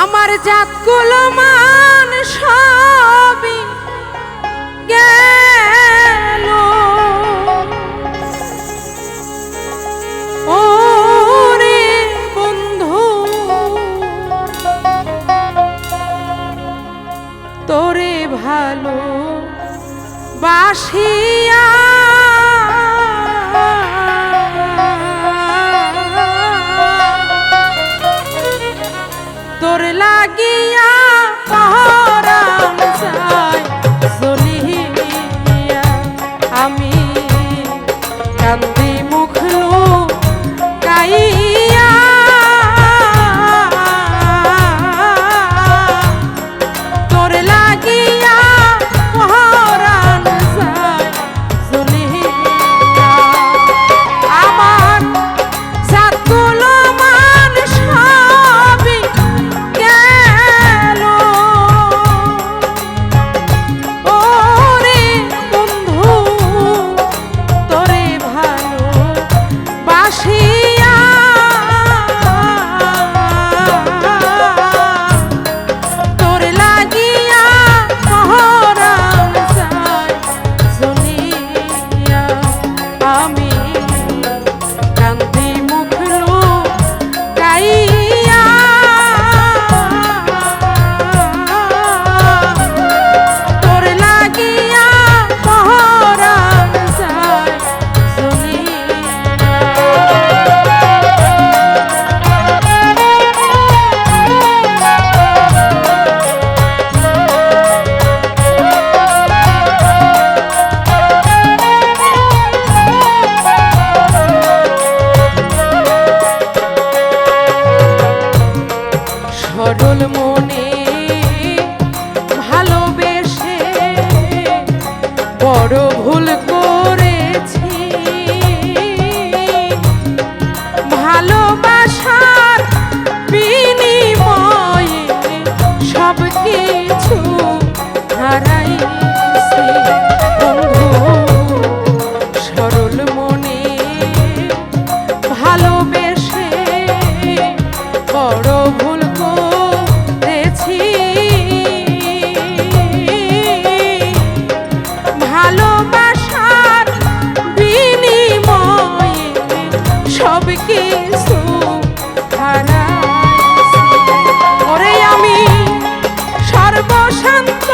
আমার জাতগুলো মান সবই গেল সর্বশান্ত